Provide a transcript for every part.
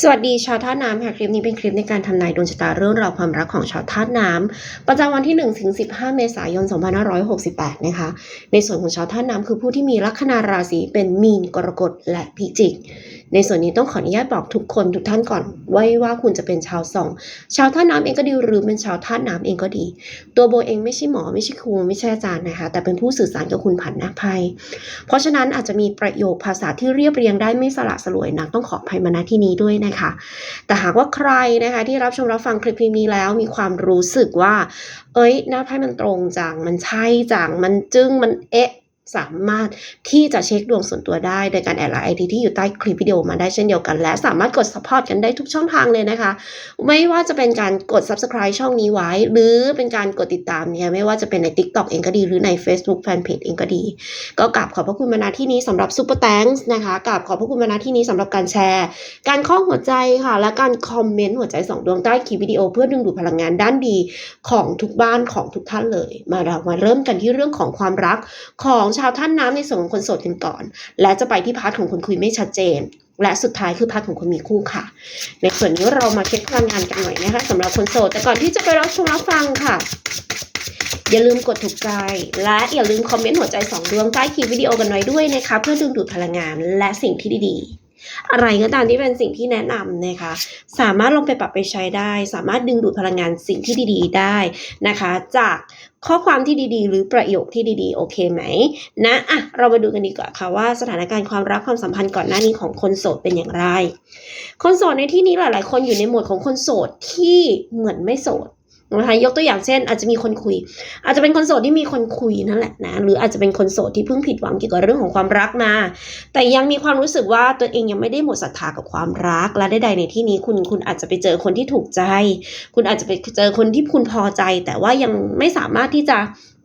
สวัสดีชาวธาตุน้ำค่ะคลิปนี้เป็นคลิปในการทำนายดวงชะตาเรื่องราวความรักของชาวธาตุน้ำประจำวันที่1ถึง15 เมษายน 2568 นะคะ ในส่วนของชาวธาตุน้ำคือผู้ที่มีลัคนาราศีเป็นมีนกรกฎและพิจิก ในส่วนนี้ต้องขออนุญาตบอกทุกคนทุกท่านก่อนไว้ว่าคุณจะเป็นชาวสอง ชาวธาตุน้ำเองก็ดีหรือเป็นชาวธาตุน้ำเองก็ดี ตัวโบเองไม่ใช่หมอไม่ใช่ครูไม่ใช่อาจารย์นะคะ แต่เป็นผู้สื่อสารกับคุณผ่านนักภัย เพราะฉะนั้นอาจจะมีประโยคภาษาที่เรียบเรียงได้ไม่สละสลวยนักต้องขออภัยมาณที่นี้ด้วยนะคะ แต่หากว่าใครนะคะที่รับชมรับฟังคลิปนี้แล้วมีความรู้สึกว่า เอ้ยหน้าไพ่มันตรงจังมันใช่จังมันจึ้งมันเอ๊ะ สามารถที่จะเช็คดวงส่วนตัวได้โดยการแอดไลน์ไอดีที่อยู่ใต้คลิปวิดีโอมาได้เช่นเดียวกัน และสามารถกด support กันได้ทุกช่องทางเลยนะคะ ไม่ว่าจะเป็นการกด subscribe ช่องนี้ไว้ หรือเป็นการกดติดตามเนี่ยไม่ว่าจะเป็นใน TikTok เองก็ดี หรือใน Facebook Fanpage เองก็ดี ก็กราบขอบพระคุณมาณที่นี้สำหรับ Super Thanks นะคะกราบขอบพระคุณมาณที่นี้สำหรับการแชร์ การข้อหัวใจค่ะ และการคอมเมนต์หัวใจสองดวงใต้คลิปวิดีโอเพื่อดึงดูดพลังงานด้านดีของทุกบ้านของทุกท่านเลย มาเรามาเริ่มกันที่เรื่องของความรักของชาวท่านน้ำในส่วนของคนโสดกันก่อน และจะไปที่พาร์ทของคนคุยไม่ชัดเจน และสุดท้ายคือพาร์ทของคนมีคู่ค่ะ ในส่วนนี้เรามาเช็คพลังงานกันหน่อยนะคะสำหรับคนโสด แต่ก่อนที่จะไปรับชมรับฟังค่ะอย่าลืมกดถูกใจ และอย่าลืมคอมเมนต์หัวใจสองดวงใต้คลิปวิดีโอกันไว้ด้วยนะคะเพื่อดึงดูดพลังงานและสิ่งที่ดีๆ อะไรก็ตามที่เป็นสิ่งที่แนะนำนะคะ สามารถลงไปปรับไปใช้ได้ สามารถดึงดูดพลังงานสิ่งที่ดี ๆ ได้นะคะ จาก ข้อความที่ดีๆ หรือประโยคที่ดีๆ โอเคไหมนะอะเรามาดูกันดีกว่าค่ะว่าสถานการณ์ความรักความสัมพันธ์ก่อนหน้านี้ของคนโสดเป็นอย่างไร คนโสดในที่นี้หลาย ๆ คนอยู่ในโหมดของคนโสดที่เหมือนไม่โสด นะคะยกตัวอย่างเช่น อาจจะมีคนคุย อาจจะเป็นคนโสดที่มีคนคุยนั่นแหละนะหรืออาจจะเป็นคนโสดที่เพิ่งผิดหวังเกี่ยวกับเรื่องของความรักมา แต่ยังมีความรู้สึกว่าตัวเองยังไม่ได้หมดศรัทธากับความรัก และใดๆในที่นี้คุณคุณอาจจะไปเจอคนที่ถูกใจ คุณอาจจะไปเจอคนที่คุณพอใจ แต่ว่ายังไม่สามารถที่จะ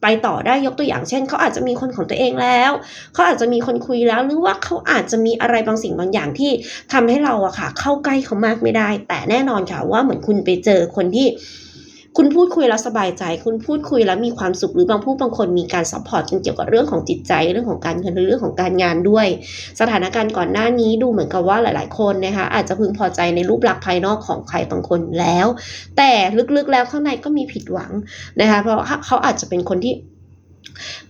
ไปต่อได้ยกตัวอย่างเช่นเขาอาจจะมีคนของตัวเองแล้วเขาอาจจะมีคนคุยแล้วหรือว่าเขาอาจจะมีอะไรบางสิ่งบางอย่างที่ทำให้เราอะค่ะ เข้าใกล้เขามากไม่ได้ แต่แน่นอนค่ะว่าเหมือนคุณไปเจอคนที่ คุณพูดคุยแล้วสบายใจ คุณพูดคุยแล้วมีความสุขหรือบางผู้บางคนมีการซัพพอร์ตกันเกี่ยวกับเรื่องของจิตใจเรื่องของการเงินหรือเรื่องของการงานด้วย สถานการณ์ก่อนหน้านี้ดูเหมือนกับว่าหลาย ๆ คนนะคะอาจจะพึงพอใจในรูปลักษณ์ภายนอกของใครบางคนแล้ว แต่ลึกๆแล้วข้างในก็มีผิดหวังนะคะเพราะเขาอาจจะเป็นคนที่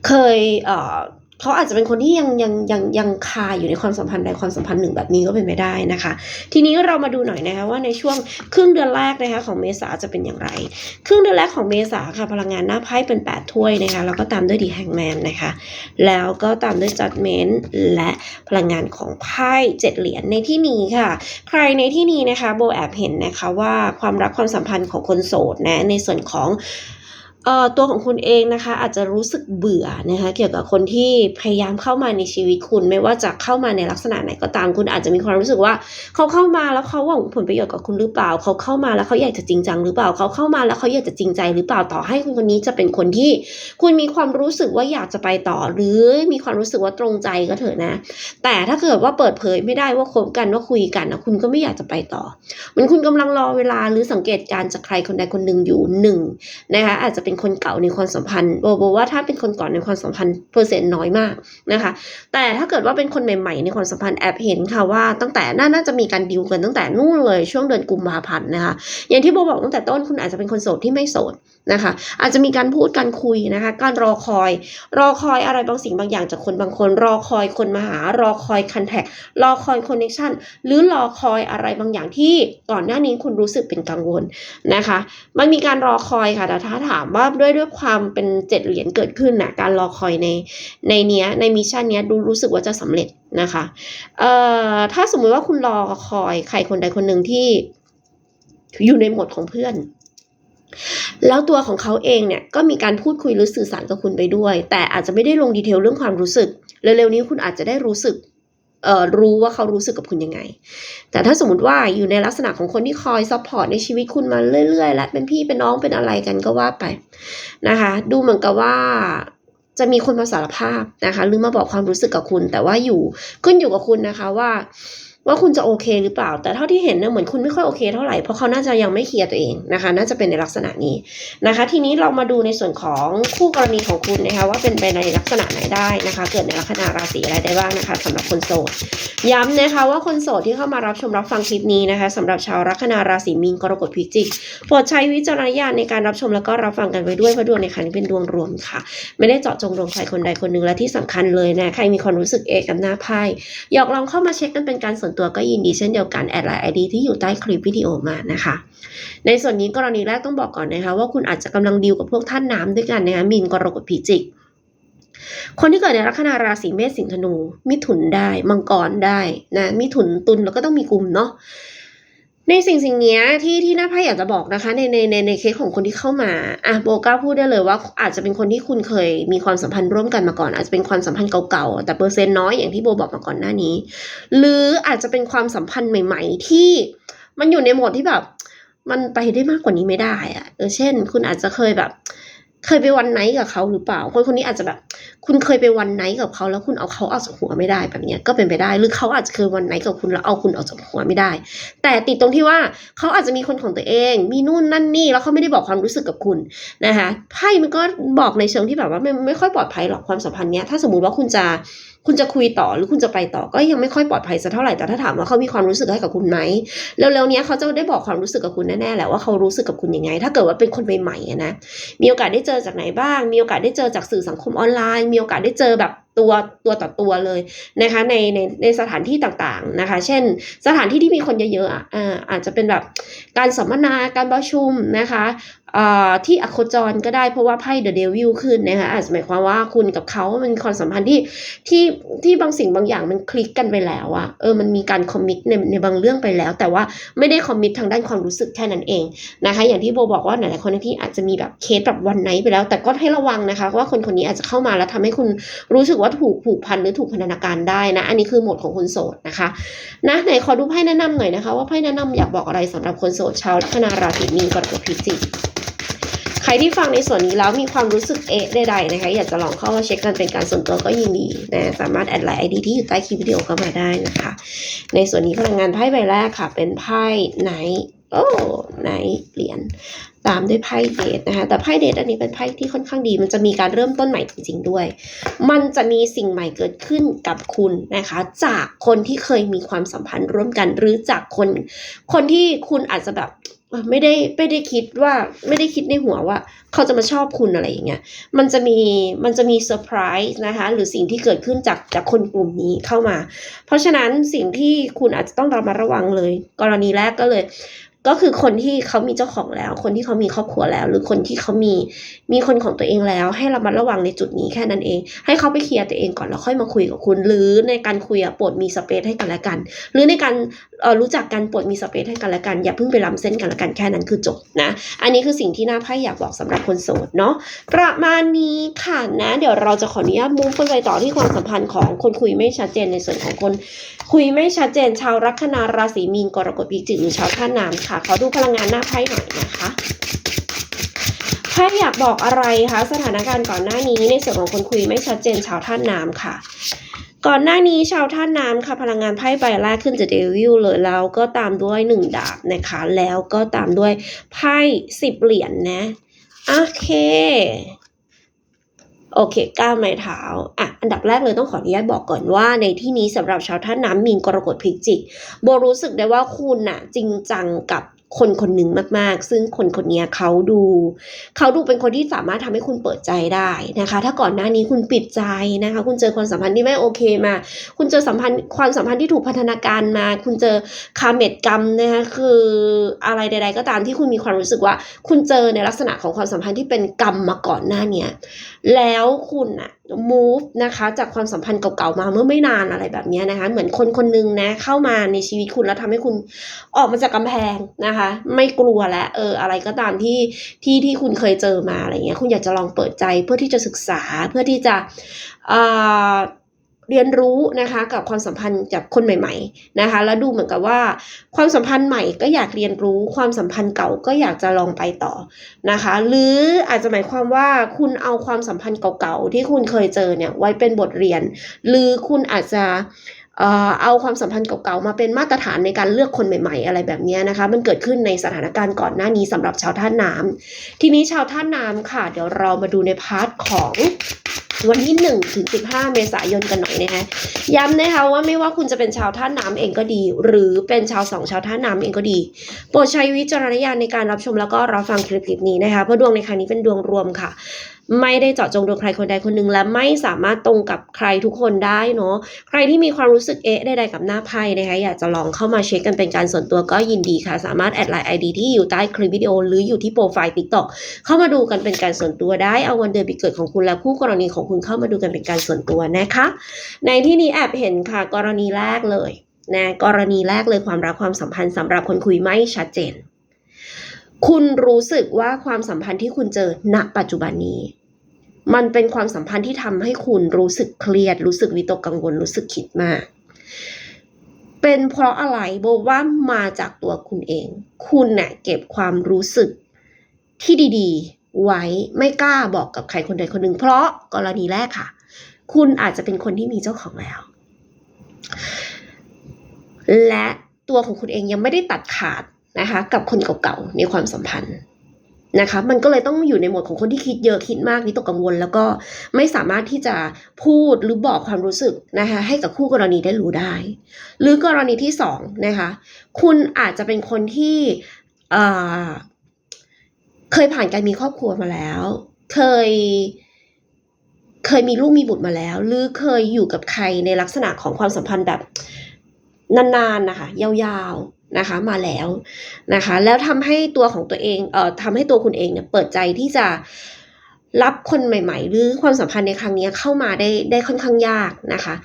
เคยเอ่อ เขาอาจจะเป็นคนที่ยังยังยังยังคาอยู่ในความสัมพันธ์ใดความสัมพันธ์หนึ่งแบบนี้ก็เป็นไปได้นะคะ ทีนี้เรามาดูหน่อยนะคะว่าในช่วงครึ่งเดือนแรกนะคะของเมษาจะเป็นอย่างไร ครึ่งเดือนแรกของเมษาค่ะพลังงานหน้าไพ่เป็น 8 ถ้วยนะคะแล้วก็ตามด้วยดีแฮงแมนนะคะแล้วก็ตามด้วยจัดเมนต์และพลังงานของไพ่เจ็ดเหรียญในที่นี้ค่ะ ใครในที่นี้นะคะโบแอบเห็นนะคะว่าความรักความสัมพันธ์ของคนโสดนะในส่วนของ ตัวของคุณเองนะคะอาจจะรู้สึกเบื่อนะคะเกี่ยวกับคนที่พยายามเข้ามาในชีวิตคุณ ไม่ว่าจะเข้ามาในลักษณะไหนก็ตามคุณอาจจะมีความรู้สึกว่า เขาเข้ามาแล้วเขาหวังผลประโยชน์กับคุณหรือเปล่า เขาเข้ามาแล้วเขาอยากจะจริงจังหรือเปล่า เขาเข้ามาแล้วเขาอยากจะจริงใจหรือเปล่าต่อให้คนคนนี้จะเป็นคนที่คุณมีความรู้สึกว่าอยากจะไปต่อ หรือมีความรู้สึกว่าตรงใจก็เถอะนะ แต่ถ้าเกิดว่าเปิดเผยไม่ได้ว่าคบกันว่าคุยกันนะคุณก็ไม่อยากจะไปต่อเหมันคุณกำลังรอเวลาหรือสังเกตการจากใครคนใดคนหนึ่งอยู่หนึ่งนะคะอาจจะเป็นคนเก่าในความสัมพันธ์โบโบว่าถ้าเป็นคนก่อนในความสัมพันธ์เปอร์เซ็นต์น้อยมากนะคะ แต่ถ้าเกิดว่าเป็นคนใหม่ๆในความสัมพันธ์แอบเห็นค่ะว่าตั้งแต่น่าจะมีการดิวกันตั้งแต่นู่นเลยช่วงเดือนกุมภาพันธ์นะคะอย่างที่โบบอกตั้งแต่ต้นคุณอาจจะเป็นคนโสดที่ไม่โสด นะคะ อาจจะมีการพูดการคุยนะคะ การรอคอย รอคอยอะไรบางสิ่งบางอย่างจากคนบางคน รอคอยคนมาหา รอคอยคันแทครอคอยคอนเนคชันหรือรอคอยอะไรบางอย่างที่ก่อนหน้านี้คุณรู้สึกเป็นกังวลนะคะ มันมีการรอคอยค่ะแต่ถ้าถามว่าด้วยด้วยความเป็นเจ็ดเหรียญเกิดขึ้นนะการรอคอยในในเนี้ยในมิชชั่นเนี้ยดูรู้สึกว่าจะสำเร็จนะคะเอ่อถ้าสมมติว่าคุณรอคอยใครคนใดคนหนึ่งที่อยู่ในหมดของเพื่อน แล้วตัวของเขาเองเนี่ยก็มีการพูดคุยหรือสื่อสารกับคุณไปด้วย แต่อาจจะไม่ได้ลงดีเทลเรื่องความรู้สึก เร็วๆนี้คุณอาจจะได้รู้สึกเอ่อรู้ว่าเขารู้สึกกับคุณยังไง แต่ถ้าสมมติว่าอยู่ในลักษณะของคนที่คอยซัพพอร์ตในชีวิตคุณมาเรื่อย ๆ และเป็นพี่เป็นน้องเป็นอะไรกันก็ว่าไปนะคะ ดูเหมือนกับว่าจะมีคนมาสารภาพนะคะ หรือมาบอกความรู้สึกกับคุณ แต่ว่าอยู่ขึ้นอยู่กับคุณนะคะว่า ว่าคุณจะโอเคหรือเปล่า แต่เท่าที่เห็นเนี่ยเหมือนคุณไม่ค่อยโอเคเท่าไหร่ เพราะเขาน่าจะยังไม่เคลียร์ตัวเองนะคะ น่าจะเป็นในลักษณะนี้นะคะ ทีนี้เรามาดูในส่วนของคู่กรณีของคุณนะคะว่าเป็นไปในลักษณะไหนได้นะคะ เกิดในลัคนาราศีอะไรได้บ้างนะคะสำหรับคนโสด ย้ำนะคะว่าคนโสดที่เข้ามารับชมรับฟังคลิปนี้นะคะสำหรับชาวลัคนาราศีมีนกรกฎพิจิกโปรดใช้วิจารณญาณในการรับชมแล้วก็รับฟังกันไว้ด้วยเพราะดวงในครั้งนี้เป็นดวงรวมค่ะ ไม่ได้เจาะจงดวงใครคนใดคนหนึ่งและที่สำคัญเลยนะใครมีความรู้สึกเอกกับหน้าไพ่อยากลองเข้ามาเช็คกันเป็นการส่วนตัวก็ยินดีเช่นเดียวกันแอดไลน์ไอดีที่อยู่ใต้คลิปวิดีโอมานะคะ ในส่วนนี้กรณีแรกต้องบอกก่อนนะคะ ว่าคุณอาจจะกำลังดีลกับพวกท่านน้ำด้วยกันนะคะมีนกรกฎพิจิกคนที่เกิดในลัคนาราศีเมษสิงห์ธนู มิถุนได้ มังกรได้นะมิถุนตุลแล้วก็ต้องมีกลุ่มเนาะ ในสิ่งสิ่งนี้ที่ที่น้าไพ่อยากจะบอกนะคะในในในในเคสของคนที่เข้ามาอะโบก้าพูดได้เลยว่าอาจจะเป็นคนที่คุณเคยมีความสัมพันธ์ร่วมกันมาก่อน อาจจะเป็นความสัมพันธ์เก่าๆแต่เปอร์เซ็นต์น้อยอย่างที่โบบอกมาก่อนหน้านี้ หรืออาจจะเป็นความสัมพันธ์ใหม่ ๆ ที่มันอยู่ในโหมดที่แบบ มันไปได้มากกว่านี้ไม่ได้อะเออเช่น คุณอาจจะเคยแบบ เคยไปวันไหนกับเขาหรือเปล่า คนคนนี้อาจจะแบบ คุณเคยไปวันไหนกับเขา แล้วคุณเอาเขาออกจากหัวไม่ได้แบบนี้ก็เป็นไปได้ หรือเขาอาจจะเคยวันไหนกับคุณแล้วเอาคุณออกจากหัวไม่ได้ แต่ติดตรงที่ว่าเขาอาจจะมีคนของตัวเอง มีนู่นนั่นนี่แล้วเขาไม่ได้บอกความรู้สึกกับคุณนะคะไพ่มันก็บอกในเชิงที่แบบว่าไม่ไม่ค่อยปลอดภัยหรอกความสัมพันธ์เนี้ยถ้าสมมติว่าคุณจะ คุณจะคุยต่อหรือคุณจะไปต่อก็ยังไม่ค่อยปลอดภัยสักเท่าไหร่แต่ถ้าถามว่าเขามีความรู้สึกให้กับคุณไหมเร็วๆนี้เขาจะได้บอกความรู้สึกกับคุณแน่ๆแหละว่าเขารู้สึกกับคุณยังไง ถ้าเกิดว่าเป็นคนใหม่ๆนะมีโอกาสได้เจอจากไหนบ้าง มีโอกาสได้เจอจากสื่อสังคมออนไลน์ มีโอกาสได้เจอแบบตัวตัวต่อตัวเลยนะคะในในในสถานที่ต่างๆนะคะ เช่น สถานที่ที่มีคนเยอะๆอ่าอาจจะเป็นแบบการสัมมนาการประชุมนะคะ ที่อโคจรก็ได้เพราะว่าไพ่เดอะเดวิลขึ้นนะคะอาจจะหมายความว่าคุณกับเขามันมีความสัมพันธ์ที่ที่ที่บางสิ่งบางอย่างมันคลิกกันไปแล้วอะเออมันมีการคอมมิตในในบางเรื่องไปแล้ว แต่ว่าไม่ได้คอมมิตทางด้านความรู้สึกแค่นั้นเองนะคะอย่างที่โบบอกว่าหลายๆคนที่อาจจะมีแบบเคสแบบวันไหนไปแล้ว แต่ก็ให้ระวังนะคะว่าคนคนนี้อาจจะเข้ามาแล้วทำให้คุณรู้สึกว่าถูกผูกพันหรือถูกพันธนาการได้นะ อันนี้คือโหมดของคนโสดนะคะนะไหนขอดูไพ่แนะนำหน่อยนะคะ ว่าไพ่แนะนำอยากบอกอะไรสำหรับคนโสดชาวลัคนาราศีมีนกรกฎพิจิก ใครที่ฟังในส่วนนี้แล้วมีความรู้สึกเอ๊ะใดๆนะคะ อยากจะลองเข้ามาเช็คกันเป็นการส่วนตัวก็ยินดีนะสามารถแอดไลน์ไอดีที่อยู่ใต้คลิปวิดีโอก็มาได้นะคะ ในส่วนนี้พลังงานไพ่ใบแรกค่ะ เป็นไพ่ไหนโอ้ไหนเหรียญตามด้วยไพ่เดทนะคะ แต่ไพ่เดทอันนี้เป็นไพ่ที่ค่อนข้างดี มันจะมีการเริ่มต้นใหม่จริงๆด้วย มันจะมีสิ่งใหม่เกิดขึ้นกับคุณนะคะ จากคนที่เคยมีความสัมพันธ์ร่วมกัน หรือจากคน คนที่คุณอาจจะแบบ ไม่ได้ไม่ได้คิดว่าไม่ได้คิดในหัวว่า เขาจะมาชอบคุณอะไรอย่างเงี้ยมันจะมีมันจะมีเซอร์ไพรส์นะคะหรือสิ่งที่เกิดขึ้นจากจากคนกลุ่มนี้เข้ามา เพราะฉะนั้นสิ่งที่คุณอาจจะต้องระมัดระวังเลย กรณีแรกก็เลย ก็คือคนที่เขามีเจ้าของแล้ว คนที่เขามีครอบครัวแล้ว หรือคนที่เขามีมีคนของตัวเองแล้ว ให้ระมัดระวังในจุดนี้แค่นั้นเอง ให้เขาไปเคลียร์ตัวเองก่อนแล้วค่อยมาคุยกับคุณ หรือในการคุยอะโปรดมีสเปซให้กันและกัน หรือในการ รู้จักกันปรดมีสเปซให้กันและกัน อย่าเพิ่งไปล้ำเส้นกันและกันแค่นั้นคือจบนะ อันนี้คือสิ่งที่หน้าไพ่อยากบอกสำหรับคนโสดเนาะประมาณนี้ค่ะนะ เดี๋ยวเราจะขออนุญาตมุ่งไปต่อที่ความสัมพันธ์ของคนคุยไม่ชัดเจนในส่วนของคนคุยไม่ชัดเจน ชาวลัคนาราศีมีนกรกฎพิจิกหรือชาวท่าน้ำค่ะ ขอดูพลังงานหน้าไพ่หน่อยนะคะไพ่อยากบอกอะไรคะสถานการณ์ก่อนหน้านี้ในส่วนของคนคุยไม่ชัดเจนชาวท่าน้ำค่ะ ก่อนหน้านี้ชาวท่าน้ำค่ะพลังงานไพ่ใบแรกขึ้นจะเดวิลเลยแล้วก็ตามด้วยหนึ่งดาบนะคะ แล้วก็ตามด้วยไพ่สิบเหรียญนะโอเค โอเคก้าวไม้เท้าอะอันดับแรกเลยต้องขออนุญาตบอกก่อนว่า ในที่นี้สำหรับชาวท่าน้ำมีนกรกฎพิจิกโบรู้สึกได้ว่าคุณน่ะ จริงจังกับ คนคนหนึ่งมากๆ ซึ่งคนคนนี้เขาดู เขาดูเป็นคนที่สามารถทำให้คุณเปิดใจได้นะคะ ถ้าก่อนหน้านี้คุณปิดใจนะคะ คุณเจอความสัมพันธ์ที่ไม่โอเคมา คุณเจอสัมพันธ์ความสัมพันธ์ที่ถูกพัฒนาการมา คุณเจอคาเมดกรรมนะคะคืออะไรใด ๆ ก็ตามที่คุณมีความรู้สึกว่า คุณเจอในลักษณะของความสัมพันธ์ที่เป็นกรรมมาก่อนหน้าเนี้ยแล้วคุณอะ move นะคะจากความสัมพันธ์เก่าๆมาเมื่อไม่นานอะไรแบบนี้นะคะ เหมือนคนคนหนึงนะเข้ามาในชีวิตคุณแล้วทำให้คุณออกมาจากกำแพงนะคะ ไม่กลัวและเอออะไรก็ตามที่ที่ที่คุณเคยเจอมาอะไรเงี้ยคุณอยากจะลองเปิดใจเพื่อที่จะศึกษาเพื่อที่จะอ่า เรียนรู้นะคะกับความสัมพันธ์จากคนใหม่ ๆนะคะ แล้วดูเหมือนกับว่า ความสัมพันธ์ใหม่ก็อยากเรียนรู้ความสัมพันธ์เก่าก็อยากจะลองไปต่อนะคะ หรืออาจจะหมายความว่าคุณเอาความสัมพันธ์เก่าๆที่คุณเคยเจอเนี่ยไว้เป็นบทเรียน หรือคุณอาจจะ เอาความสัมพันธ์เก่าๆมาเป็นมาตรฐานในการเลือกคนใหม่ ๆ อะไรแบบนี้นะคะ มันเกิดขึ้นในสถานการณ์ก่อนหน้านี้สำหรับชาวท่าน้ำทีนี้ชาวท่าน้ำค่ะ เดี๋ยวเรามาดูในพาร์ทของวันที่1ถึง15 เมษายนกันหน่อยนะคะย้ำนะคะว่าไม่ว่าคุณจะเป็นชาวท่าน้ำเองก็ดี หรือเป็นชาวสองชาวท่าน้ำเองก็ดี โปรดใช้วิจารณญาณในการรับชมแล้วก็รับฟังคลิปนี้นะคะเพราะดวงในครั้งนี้เป็นดวงรวมค่ะ ไม่ได้เจาะจงดวงใครคนใดคนหนึ่งและไม่สามารถตรงกับใครทุกคนได้เนาะใครที่มีความรู้สึกเอ๊ะใดๆกับหน้าไพ่นะคะอยากจะลองเข้ามาเช็คกันเป็นการส่วนตัวก็ยินดีค่ะ สามารถแอดไลน์ไอดีที่อยู่ใต้คลิปวิดีโอ หรืออยู่ที่โปรไฟล์ TikTok เข้ามาดูกันเป็นการส่วนตัวได้เอาวันเดือนปีเกิดของคุณและคู่กรณีของคุณเข้ามาดูกันเป็นการส่วนตัวนะคะ ในที่นี้แอบเห็นค่ะกรณีแรกเลยนะกรณีแรกเลยความรักความสัมพันธ์สำหรับคนคุยไม่ชัดเจน คุณรู้สึกว่าความสัมพันธ์ที่คุณเจอณปัจจุบันนี้ มันเป็นความสัมพันธ์ที่ทำให้คุณรู้สึกเครียด รู้สึกวิตกกังวล รู้สึกคิดมาก เป็นเพราะอะไรโบว่ามาจากตัวคุณเอง คุณเน่ะเก็บความรู้สึกที่ดีๆ ไว้ไม่กล้าบอกกับใครคนใดคนหนึ่งเพราะกรณีแรกค่ะ คุณอาจจะเป็นคนที่มีเจ้าของแล้ว และตัวของคุณเองยังไม่ได้ตัดขาดนะคะ กับคนเก่าๆในความสัมพันธ์ นะคะมันก็เลยต้องอยู่ในหมวดของคนที่คิดเยอะคิดมากวิตกกังวล แล้วก็ไม่สามารถที่จะพูดหรือบอกความรู้สึกนะคะให้กับคู่กรณีได้รู้ได้ หรือกรณีที่สองนะคะคุณอาจจะเป็นคนที่เอ่อเคยผ่านการมีครอบครัวมาแล้ว เคยเคยมีลูกมีบุตรมาแล้ว หรือเคยอยู่กับใครในลักษณะของความสัมพันธ์แบบนานๆนะคะยาวๆ นะคะมาแล้วนะคะแล้วทำให้ตัวของตัวเองเอ่อทำให้ตัวคุณเองเนี่ยเปิดใจที่จะรับคนใหม่ ๆ หรือความสัมพันธ์ในครั้งนี้เข้ามาได้ได้ค่อนข้างยากนะคะ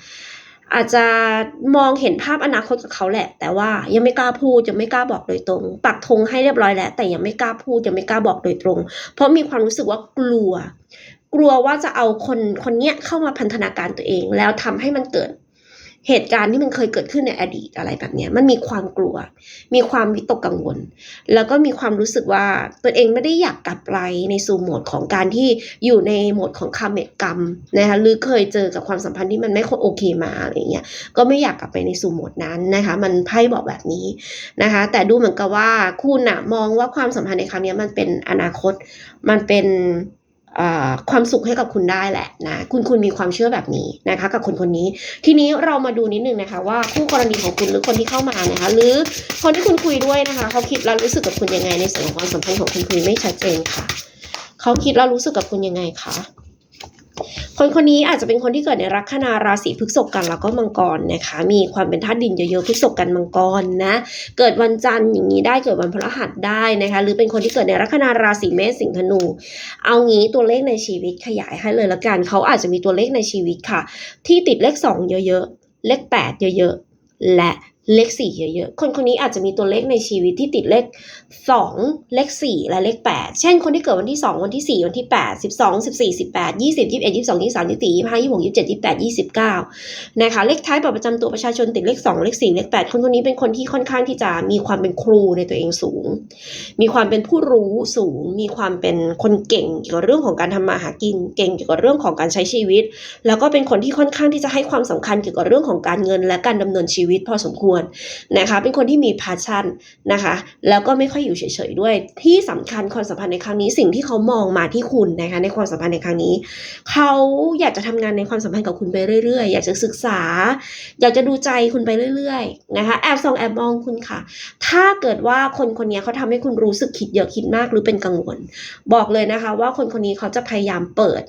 อาจจะมองเห็นภาพอนาคตกับเขาแหละ แต่ว่ายังไม่กล้าพูดยังไม่กล้าบอกโดยตรง ปักธงให้เรียบร้อยแล้ว แต่ยังไม่กล้าพูดยังไม่กล้าบอกโดยตรง เพราะมีความรู้สึกว่ากลัว กลัวว่าจะเอาคนคนเนี้ยเข้ามาพันธนาการตัวเอง แล้วทำให้มันเกิด เหตุการณ์ที่มันเคยเกิดขึ้นในอดีตอะไรแบบนี้มันมีความกลัว มีความวิตกกังวล แล้วก็มีความรู้สึกว่าตัวเองไม่ได้อยากกลับไปในสู่โหมดของการที่อยู่ในโหมดของคาเมตกรรมนะคะหรือเคยเจอกับความสัมพันธ์ที่มันไม่ค่อยโอเคมาอะไรเงี้ยก็ไม่อยากกลับไปในสู่โหมดนั้นนะคะ มันไพ่บอกแบบนี้นะคะ แต่ดูเหมือนกับว่าคุณอะมองว่าความสัมพันธ์ในครั้งนี้มันเป็นอนาคต มันเป็น ความสุขให้กับคุณได้แหละนะคุณคุณมีความเชื่อแบบนี้นะคะ กับคนคนนี้ ทีนี้เรามาดูนิดนึงนะคะ ว่าคู่กรณีของคุณหรือคนที่เข้ามานะคะ หรือคนที่คุณคุยด้วยนะคะ เขาคิดแล้วรู้สึกกับคุณยังไงในส่วนของความสัมพันธ์ของคุณคุยไม่ชัดเจนค่ะ เขาคิดแล้วรู้สึกกับคุณยังไงคะ คนคนนี้อาจจะเป็นคนที่เกิดในลัคนาราศีพฤษภกันแล้วก็มังกรนะคะ มีความเป็นธาตุดินเยอะๆพฤษภกันมังกรนะ เกิดวันจันทร์อย่างนี้ได้เกิดวันพฤหัสได้นะคะ หรือเป็นคนที่เกิดในลัคนาราศีเมษสิงห์ธนู เอางี้ตัวเลขในชีวิตขยายให้เลยละกันเขาอาจจะมีตัวเลขในชีวิตค่ะ ที่ติดเลขสองเยอะๆ เลขแปดเยอะๆ และ เลขสี่เยอะๆ คนคนนี้อาจจะมีตัวเลขในชีวิตที่ติดเลขสองเลขสี่และเลขแปดเช่นคนที่เกิดวันที่สองวันที่สี่วันที่แปดสิบสองสิบสี่สิบแปดยี่สิบยี่สิบเอ็ดยี่สิบสองยี่สิบสามยี่สิบสี่ยี่สิบห้ายี่สิบหกยี่สิบเจ็ดยี่สิบแปดยี่สิบเก้านะคะเลขท้ายบัตรประจำตัวประชาชนติดเลขสองเลขสี่เลขแปดคนคนนี้เป็นคนที่ค่อนข้างที่จะมีความเป็นครูในตัวเองสูง มีความเป็นผู้รู้สูง มีความเป็นคนเก่งเกี่ยวกับเรื่องของการทำมาหากิน เก่งเกี่ยวกับเรื่องของการใช้ชีวิต แล้วก็เป็นคนที่ค่อนข้างที่จะให้ความสำคัญเกี่ยวกับเรื่องของการเงินและการดำเนินชีวิตพอสมควรนะคะ เป็นคนที่มี passion นะคะ แล้วก็ไม่ค่อยอยู่เฉยๆด้วย ที่สำคัญความสัมพันธ์ในครั้งนี้สิ่งที่เขามองมาที่คุณนะคะในความสัมพันธ์ในครั้งนี้ เขาอยากจะทำงานในความสัมพันธ์กับคุณไปเรื่อยๆ อยากจะศึกษา อยากจะดูใจคุณไปเรื่อยๆนะคะแอบส่องแอบมองคุณค่ะ ถ้าเกิดว่าคนคนนี้เขาทำให้คุณรู้สึกคิดเยอะคิดมากหรือเป็นกังวล บอกเลยนะคะ ว่าคนคนนี้เขาจะพยายามเปิด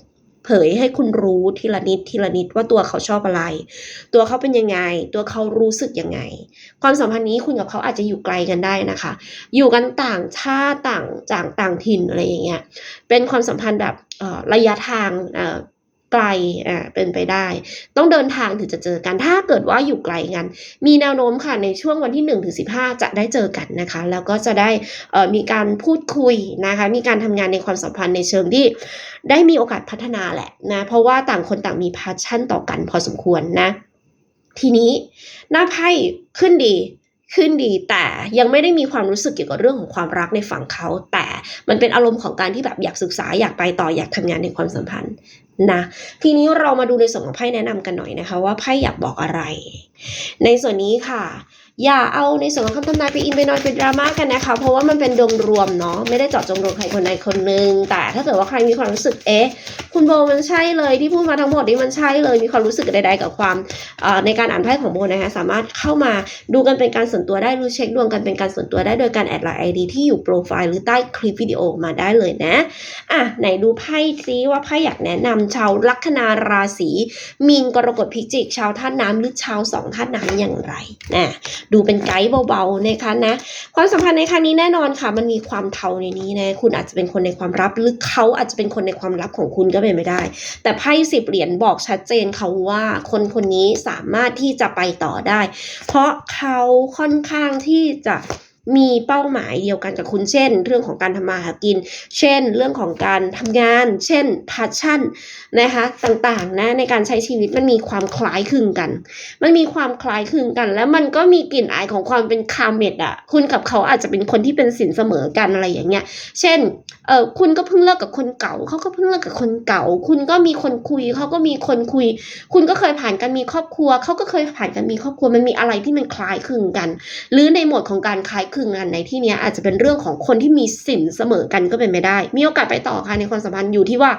เผยให้คุณรู้ทีละนิดทีละนิดว่าตัวเขาชอบอะไร ตัวเขาเป็นยังไง ตัวเขารู้สึกยังไง ความสัมพันธ์นี้คุณกับเขาอาจจะอยู่ไกลกันได้นะคะ อยู่กันต่างชาติต่างจากต่างถิ่นอะไรอย่างเงี้ยเป็นความสัมพันธ์แบบระยะทางอ่อ ไกลอ่าเป็นไปได้ ต้องเดินทางถึงจะเจอกัน ถ้าเกิดว่าอยู่ไกลกัน มีแนวโน้มค่ะในช่วงวันที่1ถึง15จะได้เจอกันนะคะ แล้วก็จะได้เอ่อมีการพูดคุยนะคะ มีการทำงานในความสัมพันธ์ในเชิงที่ได้มีโอกาสพัฒนาแหละนะ เพราะว่าต่างคนต่างมีพาชั่นต่อกันพอสมควรนะ ทีนี้หน้าไพ่ขึ้นดี ขึ้นดีแต่ยังไม่ได้มีความรู้สึกเกี่ยวกับเรื่องของความรักในฝั่งเขา แต่มันเป็นอารมณ์ของการที่แบบอยากศึกษาอยากไปต่ออยากทำงานในความสัมพันธ์นะทีนี้เรามาดูในส่วนของไพ่แนะนำกันหน่อยนะคะ ว่าไพ่อยากบอกอะไร ในส่วนนี้ค่ะ อย่าเอาในส่วนของคำทำนายไปอินไปนอนเป็นดราม่ากันนะคะ เพราะว่ามันเป็นดวงรวมเนาะไม่ได้เจาะจงดวงใครคนใดคนหนึ่งแต่ถ้าเกิดว่าใครมีความรู้สึกเอ๊ะคุณโบมันใช่เลยที่พูดมาทั้งหมดนี้มันใช่เลยมีความรู้สึกใด ๆ กับความในการอ่านไพ่ของโบนะคะสามารถเข้ามาดูกันเป็นการส่วนตัวได้รู้เช็คดวงกันเป็นการส่วนตัวได้โดยการแอดไลน์ไอดีที่อยู่โปรไฟล์หรือใต้คลิปวิดีโอมาได้เลยนะอะไหนดูไพ่ซิว่าไพ่อยากแนะนำชาวลัคนาราศีมีนกรกฎพิจิกชาวธาตุน้ำหรือชาวสองธาตุน้ำอย่างไรนะดูเป็นไกด์เบาๆนะคะนะความสัมพันธ์ในครั้งนี้แน่นอนค่ะ มันมีความเทาในนี้นะคุณอาจจะเป็นคนในความลับหรือเขาอาจจะเป็นคนในความลับของคุณก็เป็นไม่ได้ แต่ไพ่สิบเหรียญบอกชัดเจนเขาว่าคนคนนี้สามารถที่จะไปต่อได้ เพราะเขาค่อนข้างที่จะ มีเป้าหมายเดียวกันกับคุณเช่น เรื่องของการทำมาหากิน เช่น เรื่องของการทำงาน เช่น passion นะคะต่างๆนะในการใช้ชีวิตมันมีความคล้ายคลึงกัน มันมีความคล้ายคลึงกัน แล้วมันก็มีกลิ่นอายของความเป็นคาเมดอะคุณกับเขาอาจจะเป็นคนที่เป็นสินเสมอกันอะไรอย่างเงี้ย เช่น เออคุณก็เพิ่งเลิกกับคนเก่าเขาก็เพิ่งเลิกกับคนเก่า คุณก็มีคนคุยเขาก็มีคนคุย คุณก็เคยผ่านการมีครอบครัวเขาก็เคยผ่านการมีครอบครัวมันมีอะไรที่มันคล้ายคลึงกัน หรือในหมวดของการคล้ายคลึงกันในที่นี้อาจจะเป็นเรื่องของคนที่มีสินเสมอกันก็เป็นไปได้ มีโอกาสไปต่อค่ะในความสัมพันธ์อยู่ที่ว่า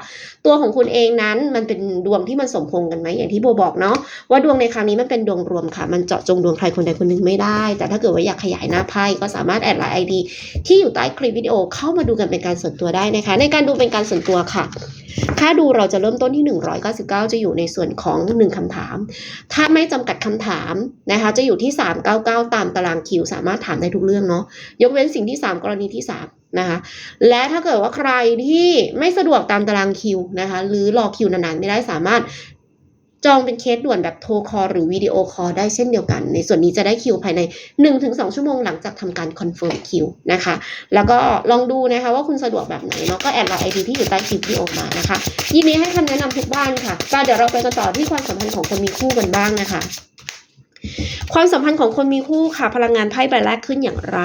ตัวของคุณเองนั้นมันเป็นดวงที่มันสมพงกันไหมอย่างที่โบบอกเนาะว่าดวงในครั้งนี้มันเป็นดวงรวมค่ะ มันเจาะจงดวงใครคนใดคนหนึ่งไม่ได้ แต่ถ้าเกิดว่าอยากขยายหน้าไพ่ก็สามารถแอดไลน์ไอดีที่อยู่ใต้คลิปวิดีโอเข้ามาดูกันเป็นการส่วนตัวได้นะคะ ในการดูเป็นการส่วนตัวค่ะ ค่าดูเราจะเริ่มต้นที่ 199 จะอยู่ในส่วนของ 1คำถาม ถ้าไม่จำกัดคำถามนะคะ จะอยู่ที่ 399 ตามตารางคิว สามารถถามได้ทุกเรื่องเนาะ ยกเว้นสิ่งที่ 3 กรณีที่ 3 นะคะ และถ้าเกิดว่าใครที่ไม่สะดวกตามตารางคิวนะคะ หรือรอคิวนานๆไม่ได้สามารถ จองเป็นเคสด่วนแบบโทรคอลหรือวิดีโอคอลได้เช่นเดียวกัน ในส่วนนี้จะได้คิวภายใน 1-2 ชั่วโมงหลังจากทำการคอนเฟิร์มคิวนะคะ แล้วก็ลองดูนะคะว่าคุณสะดวกแบบไหนเนาะก็แอดไลน์ไอดีที่อยู่ใต้คลิปวิดีโอมานะคะยินดีให้คำแนะนำทุกบ้านค่ะก็เดี๋ยวเราไปกันต่อที่ความสัมพันธ์ของคนมีคู่กันบ้างนะคะ ความสัมพันธ์ของคนมีคู่ค่ะพลังงานไพ่ใบแรกขึ้นอย่างไร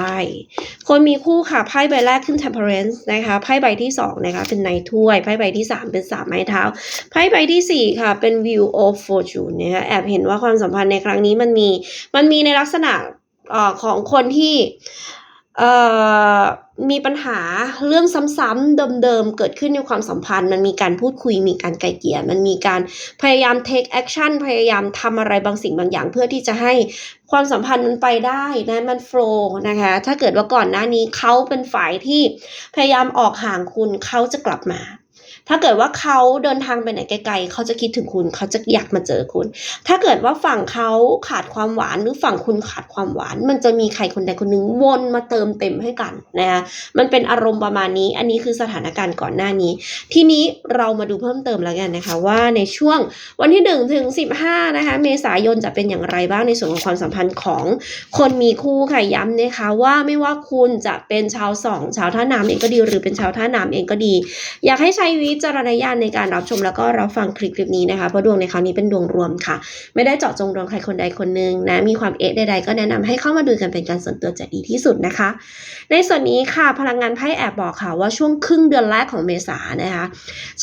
คนมีคู่ค่ะไพ่ใบแรกขึ้น temperance นะคะไพ่ใบที่สองนะคะเป็นนท์ถ้วยไพ่ใบที่สามเป็นสามไม้เท้าไพ่ใบที่สี่ค่ะเป็น view of fortune นะคะแอบเห็นว่าความสัมพันธ์ในครั้งนี้มันมีมันมีในลักษณะอ่อของคนที่เอ่อ มีปัญหาเรื่องซ้ำๆเดิมๆ เกิดขึ้นในความสัมพันธ์ มันมีการพูดคุยมีการไกลเกลี่ยมันมีการพยายาม take action พยายามทำอะไรบางสิ่งบางอย่าง เพื่อที่จะให้ความสัมพันธ์มันไปได้นะมันโฟล์นะคะถ้าเกิดว่าก่อนหน้านี้เขาเป็นฝ่ายที่พยายามออกห่างคุณเขาจะกลับมา ถ้าเกิดว่าเขาเดินทางไปไหนไกลๆเขาจะคิดถึงคุณ เขาจะอยากมาเจอคุณ ถ้าเกิดว่าฝั่งเขาขาดความหวานหรือฝั่งคุณขาดความหวาน มันจะมีใครคนใดคนหนึ่งวนมาเติมเต็มให้กันนะคะมันเป็นอารมณ์ประมาณนี้ อันนี้คือสถานการณ์ก่อนหน้านี้ ทีนี้เรามาดูเพิ่มเติมแล้วกันนะคะว่าในช่วงวันที่1ถึง15นะคะเมษายนจะเป็นอย่างไรบ้างในส่วนของความสัมพันธ์ของคนมีคู่ค่ะย้ำนะคะว่าไม่ว่าคุณจะเป็นชาวสองชาวท่าน้ำเองก็ดีหรือเป็นชาวท่าน้ำเองก็ดี อยากให้ใช้วิจารณญาณในการรับชมแล้วก็รับฟังคลิปคลิปนี้นะคะเพราะดวงในครั้งนี้เป็นดวงรวมค่ะ ไม่ได้เจาะจงดวงใครคนใดคนหนึ่งนะมีความเอะใดๆก็แนะนำให้เข้ามาดูกันเป็นการส่วนตัวจะดีที่สุดนะคะ ในส่วนนี้ค่ะพลังงานไพ่แอบบอกค่ะว่าช่วงครึ่งเดือนแรกของเมษานะคะ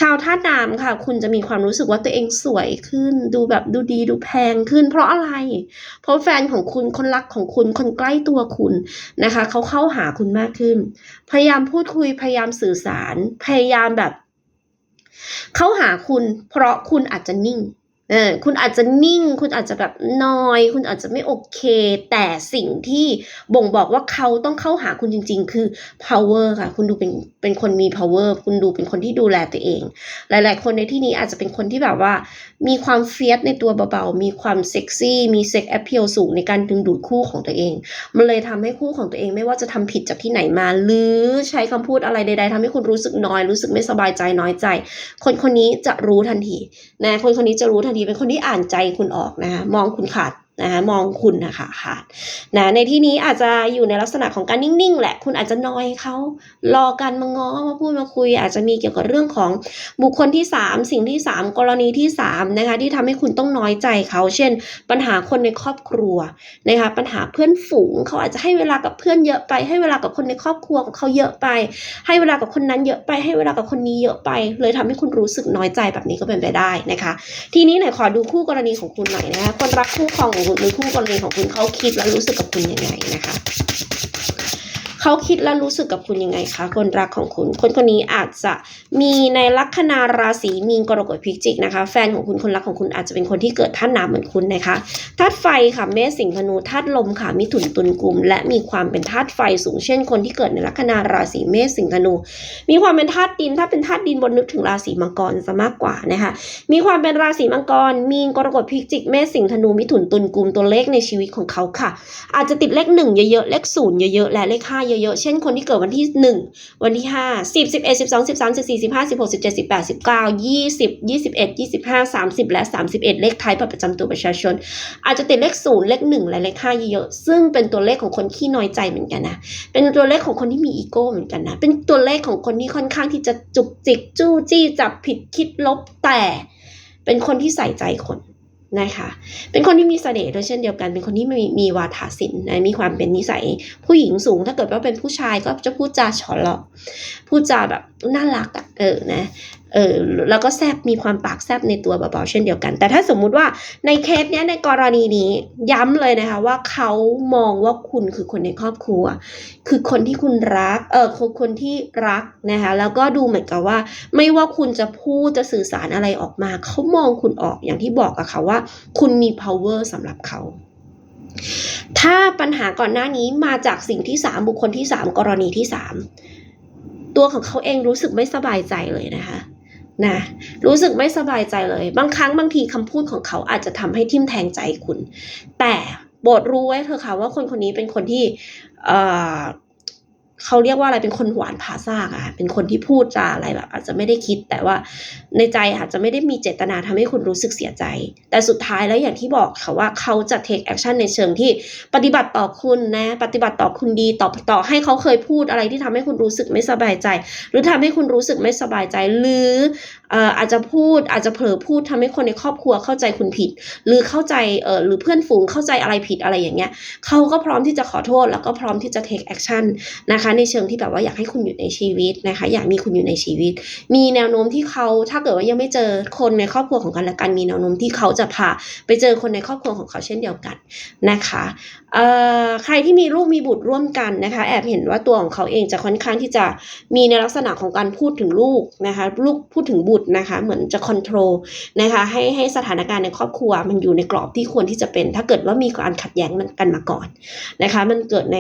ชาวธาตุน้ำค่ะ คุณจะมีความรู้สึกว่าตัวเองสวยขึ้น ดูแบบดูดีดูแพงขึ้น เพราะอะไร เพราะแฟนของคุณคนรักของคุณคนใกล้ตัวคุณนะคะเขาเข้าหาคุณมากขึ้น พยายามพูดคุยพยายามสื่อสาร พยายามแบบ เขาหาคุณเพราะคุณอาจจะนิ่ง เออคุณอาจจะนิ่ง คุณอาจจะแบบนอย คุณอาจจะไม่โอเค แต่สิ่งที่บ่งบอกว่าเขาต้องเข้าหาคุณจริง ๆ คือ power ค่ะ คุณดูเป็นเป็นคนมี power คุณดูเป็นคนที่ดูแลตัวเอง หลาย ๆ คนในที่นี้อาจจะเป็นคนที่แบบว่า มีความเฟียสในตัวเบาๆ มีความเซ็กซี่ มีเซ็กแอพเพีลสูงในการดึงดูดคู่ของตัวเอง มันเลยทำให้คู่ของตัวเองไม่ว่าจะทำผิดจากที่ไหนมา หรือใช้คำพูดอะไรใด ๆทำให้คุณรู้สึกน้อย รู้สึกไม่สบายใจน้อยใจ คนคนนี้จะรู้ทันทีนะคนคนนี้จะรู้ทันทีเป็นคนที่อ่านใจคุณออกนะคะมองคุณขาด นะคะมองคุณนะคะขาดนะในที่นี้อาจจะอยู่ในลักษณะของการนิ่งๆแหละ คุณอาจจะนอยเขารอการมาง้อมาพูดมาคุย อาจจะมีเกี่ยวกับเรื่องของบุคคลที่ 3 สิ่งที่ 3 กรณีที่3นะคะที่ทำให้คุณต้องน้อยใจเขาเช่น ปัญหาคนในครอบครัวนะคะปัญหาเพื่อนฝูงเขาอาจจะให้เวลากับเพื่อนเยอะไป ให้เวลากับคนในครอบครัวของเขาเยอะไป ให้เวลากับคนนั้นเยอะไปให้เวลากับคนนี้เยอะไป เลยทำให้คุณรู้สึกน้อยใจแบบนี้ก็เป็นไปได้นะคะ ทีนี้ไหนขอดูคู่กรณีของคุณหน่อยนะคะคนรักคู่ครองของคุณหรือคู่กรณีของคุณเขาคิดและรู้สึกกับคุณยังไงนะคะ เขาคิดและรู้สึกกับคุณยังไงคะคนรักของคุณ คนคนนี้อาจจะมีในลัคนาราศีมีนกรกฎพิจิกนะคะ แฟนของคุณคนรักของคุณอาจจะเป็นคนที่เกิดธาตุน้ำเหมือนคุณนะคะธาตุไฟค่ะเมษสิงห์ธนูธาตุลมค่ะมิถุนตุลกุม และมีความเป็นธาตุไฟสูงเช่น คนที่เกิดในลัคนาราศีเมษสิงห์ธนู มีความเป็นธาตุดิน ถ้าเป็นธาตุดินบนนึกถึงราศีมังกรซะมากกว่านะคะมีความเป็นราศีมังกร มีนกรกฎพิจิกเมษสิงห์ธนูมิถุนตุลกุมตัวเลขในชีวิตของเขาค่ะ อาจจะติดเลขหนึ่งเยอะๆเลขศูนย์เยอะๆและเลขห้าเยอะๆ เช่นคนที่เกิดวันที่หนึ่งวันที่ห้าสิบสิบเอ็ดสิบสองสิบสามสิบสี่สิบห้าสิบหกสิบเจ็ดสิบแปดสิบเก้ายี่สิบยี่สิบเอ็ดยี่สิบห้าสามสิบและสามสิบเอ็ดเลขท้ายบัตรประจำตัวประชาชน อาจจะติดเลขศูนย์เลขหนึ่งและเลขห้าเยอะๆ ซึ่งเป็นตัวเลขของคนขี้น้อยใจเหมือนกันนะ เป็นตัวเลขของคนที่มีอีโก้เหมือนกันนะ เป็นตัวเลขของคนที่ค่อนข้างที่จะจุกจิกจู้จี้จับผิดคิดลบแต่ เป็นคนที่ใส่ใจคน นะคะ เป็นคนที่มีเสน่ห์ด้วยเช่นเดียวกัน เป็นคนที่มีมีวาทศิลป์นะ มีความเป็นนิสัยผู้หญิงสูง ถ้าเกิดว่าเป็นผู้ชายก็จะพูดจาฉลาะพูดจาแบบน่ารักอะเออ นะ เออแล้วก็แซบมีความปากแซบในตัวเบาๆเช่นเดียวกัน แต่ถ้าสมมุติว่าในเคสเนี้ยในกรณีนี้ย้ำเลยนะคะว่าเขามองว่าคุณคือคนในครอบครัว คือคนที่คุณรักเออคือคนที่รักนะคะแล้วก็ดูเหมือนกับว่า ไม่ว่าคุณจะพูดจะสื่อสารอะไรออกมา เขามองคุณออกอย่างที่บอกอะค่ะว่า คุณมี power สำหรับเขาถ้าปัญหาก่อนหน้านี้มาจากสิ่งที่สามบุคคลที่สามกรณีที่สามตัวของเขาเองรู้สึกไม่สบายใจเลยนะคะ นะรู้สึกไม่สบายใจเลย บางครั้งบางทีคำพูดของเขาอาจจะทำให้ทิ่มแทงใจคุณ แต่โปรดรู้ไว้เถอะค่ะว่าคนคนนี้เป็นคนที่ เขาเรียกว่าอะไรเป็นคนหวานผาซากอะเป็นคนที่พูดจาอะไรแบบ อาจจะไม่ได้คิดแต่ว่าในใจอาจจะไม่ได้มีเจตนาทำให้คุณรู้สึกเสียใจ แต่สุดท้ายแล้วอย่างที่บอกค่ะว่าเขาจะ take action ในเชิงที่ปฏิบัติต่อคุณนะ ปฏิบัติต่อคุณดีต่อต่อให้เขาเคยพูดอะไรที่ทำให้คุณรู้สึกไม่สบายใจ หรือทำให้คุณรู้สึกไม่สบายใจ หรือ อาจจะพูดอาจจะเผลอพูดทำให้คนในครอบครัวเข้าใจคุณผิด หรือเข้าใจเอ่อหรือเพื่อนฝูงเข้าใจอะไรผิดอะไรอย่างเงี้ยเขาก็พร้อมที่จะขอโทษ แล้วก็พร้อมที่จะ take action นะคะในเชิงที่แบบว่าอยากให้คุณอยู่ในชีวิตนะคะอยากมีคุณอยู่ในชีวิต มีแนวโน้มที่เขาถ้าเกิดว่ายังไม่เจอคนในครอบครัวของกันและกันมีแนวโน้มที่เขาจะพาไปเจอคนในครอบครัวของเขาเช่นเดียวกันนะคะ ใครที่มีลูกมีบุตรร่วมกันนะคะ แอบเห็นว่าตัวของเขาเองจะค่อนข้างที่จะมีในลักษณะของการพูดถึงลูกนะคะลูกพูดถึงบุตรนะคะ เหมือนจะค o n t r o l นะคะให้ให้สถานการณ์ในครอบครัว มันอยู่ในกรอบที่ควรที่จะเป็น ถ้าเกิดว่ามีการขัดแย้งกันมาก่อนนะคะ มันเกิดใน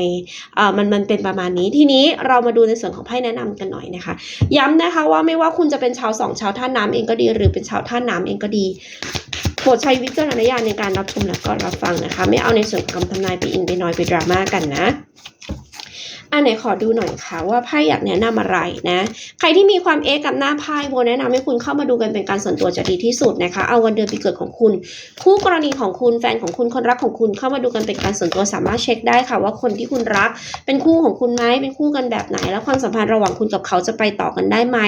มันมันเป็นประมาณนี้ทีนี้เรามาดูในส่วนของไพ่แนะนำกันหน่อยนะคะ ย้ำนะคะว่าไม่ว่าคุณจะเป็นชาวสองชาวท่าน้ำเองก็ดี หรือเป็นชาวท่าน้ำเองก็ดี โปรดใช้วิจารณญาณในการรับชมและก็รับฟังนะคะ ไม่เอาในส่วนของคำทำนายไปอินไปนอยไปดราม่ากันนะ อันไหนขอดูหน่อยค่ะว่าไพ่อยากแนะนำอะไรนะ ใครที่มีความเอกับหน้าไพ่โบแนะนำให้คุณเข้ามาดูกันเป็นการส่วนตัวจะดีที่สุดนะคะ เอาวันเดือนปีเกิดของคุณ คู่กรณีของคุณแฟนของคุณคนรักของคุณเข้ามาดูกันเป็นการส่วนตัวสามารถเช็คได้ค่ะ ว่าคนที่คุณรักเป็นคู่ของคุณไหมเป็นคู่กันแบบไหน แล้วความสัมพันธ์ระหว่างคุณกับเขาจะไปต่อกันได้ไหม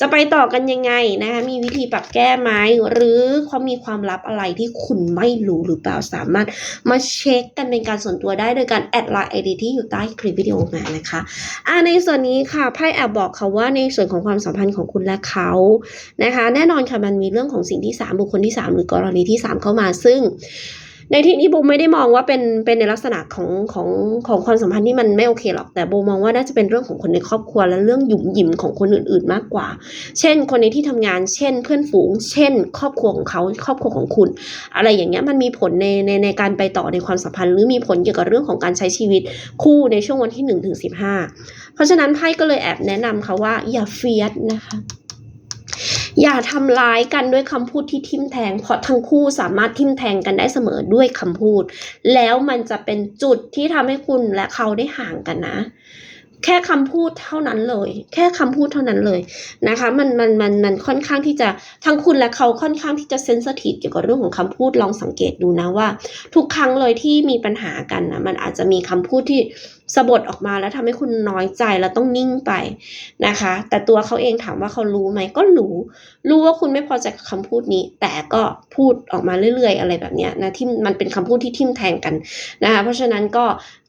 จะไปต่อกันยังไงนะคะมีวิธีปรับแก้ไหมหรือเขามีความลับอะไรที่คุณไม่รู้หรือเปล่าสามารถมาเช็คกันเป็นการส่วนตัวได้โดยการแอดไลน์ไอดีที่อยู่ใต้คลิปวิดีโอมานะคะอ่าในส่วนนี้ค่ะไพ่แอบบอกเขาว่าในส่วนของความสัมพันธ์ของคุณและเขานะคะ แน่นอนค่ะมันมีเรื่องของสิ่งที่ 3 บุคคลที่ 3 หรือกรณีที่ 3 เข้ามาซึ่ง ในที่นี้โบไม่ได้มองว่าเป็นเป็นในลักษณะของของของความสัมพันธ์ที่มันไม่โอเคหรอกแต่โบมองว่าน่าจะเป็นเรื่องของคนในครอบครัวและเรื่องหยุ่มหยิมของคนอื่น ๆ มากกว่า เช่น คนในที่ทำงาน เช่น เพื่อนฝูง เช่น ครอบครัวของเขาครอบครัวของคุณ อะไรอย่างเงี้ยมันมีผลในในในการไปต่อในความสัมพันธ์ หรือมีผลเกี่ยวกับเรื่องของการใช้ชีวิตคู่ในช่วงวันที่1นถึงสิเพราะฉะนั้นไพ่ก็เลยแอบแนะนำเขาว่าอย่าเฟียสนะคะ อย่าทำร้ายกันด้วยคำพูดที่ทิมแทง เพราะทั้งคู่สามารถทิมแทงกันได้เสมอด้วยคำพูด แล้วมันจะเป็นจุดที่ทำให้คุณและเขาได้ห่างกันนะ แค่คำพูดเท่านั้นเลย แค่คำพูดเท่านั้นเลยนะคะมันมันมันมันค่อนข้างที่จะทั้งคุณและเขาค่อนข้างที่จะเซนสทีฟเกี่ยวกับเรื่องของคำพูดลองสังเกตดูนะว่า ทุกครั้งเลยที่มีปัญหากันนะมันอาจจะมีคำพูดที่สะบดออกมาแล้วทำให้คุณน้อยใจแล้วต้องนิ่งไปนะคะ แต่ตัวเขาเองถามว่าเขารู้ไหมก็รู้ รู้ว่าคุณไม่พอใจกับคำพูดนี้ แต่ก็พูดออกมาเรื่อย ๆ อะไรแบบเนี้ยนะที่มันเป็นคำพูดที่ทิ่มแทงกันนะคะเพราะฉะนั้นก็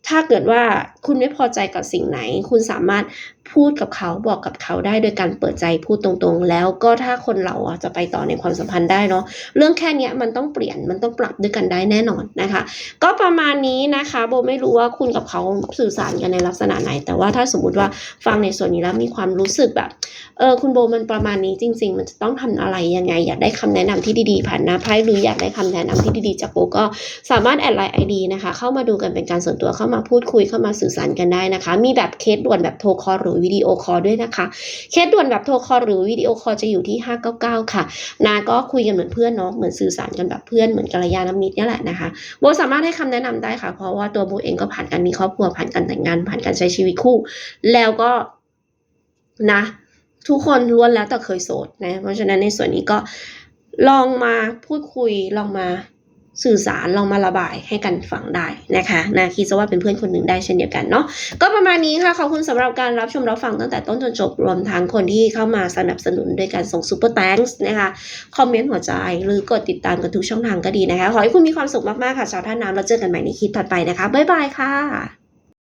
ถ้าเกิดว่าคุณไม่พอใจกับสิ่งไหน คุณสามารถ พูดกับเขาบอกกับเขาได้โดยการเปิดใจพูดตรงๆ แล้วก็ถ้าคนเราอะจะไปต่อในความสัมพันธ์ได้เนาะเรื่องแค่เนี้ยมันต้องเปลี่ยนมันต้องปรับด้วยกันได้แน่นอนนะคะ ก็ประมาณนี้นะคะโบไม่รู้ว่าคุณกับเขาสื่อสารกันในลักษณะไหน แต่ว่าถ้าสมมุติว่าฟังในส่วนนี้แล้วมีความรู้สึกแบบเออคุณโบมันประมาณนี้จริง ๆ มันจะต้องทำอะไรยังไง อยากได้คำแนะนำที่ดีๆผ่านหน้าไพ่หรืออยากได้คำแนะนำที่ดีๆจากโบก็สามารถแอดไลน์ไอดีนะคะ เข้ามาดูกันเป็นการส่วนตัวเข้ามาพูดคุยเข้ามาสื่อสารกันได้นะคะ มีแบบเคสด่วนแบบโทรคอลหรือวิดีโอคอลด้วยนะคะ เคสด่วนแบบโทรคอลหรือวิดีโอคอลจะอยู่ที่ 599 ค่ะ นาก็คุยกันเหมือนเพื่อนเนาะเหมือนสื่อสารกันแบบเพื่อนเหมือนกัลยาณมิตรนี่แหละนะคะโบสามารถให้คำแนะนำได้ค่ะ เพราะว่าตัวโบเองก็ผ่านการมีครอบครัวผ่านการแต่งงาน ผ่านการใช้ชีวิตคู่ แล้วก็นะ ทุกคนล้วนแล้วแต่เคยโสดนะเพราะฉะนั้นในส่วนนี้ก็ลองมาพูดคุยลองมา สื่อสารลองมาระบายให้กันฟังได้นะคะนะคิดซะว่าเป็นเพื่อนคนหนึ่งได้เช่นเดียวกันเนาะก็ประมาณนี้ค่ะขอบคุณสำหรับการรับชมรับฟังตั้งแต่ต้นจนจบรวมทั้งคนที่เข้ามาสนับสนุนด้วยการส่งซูเปอร์แตงส์นะคะคอมเมนต์หัวใจหรือกดติดตามกันทุกช่องทางก็ดีนะคะ ขอให้คุณมีความสุขมากๆค่ะชาวท่าน้ำเราเจอกันใหม่ในคลิปถัดไปนะคะบ๊ายบายค่ะ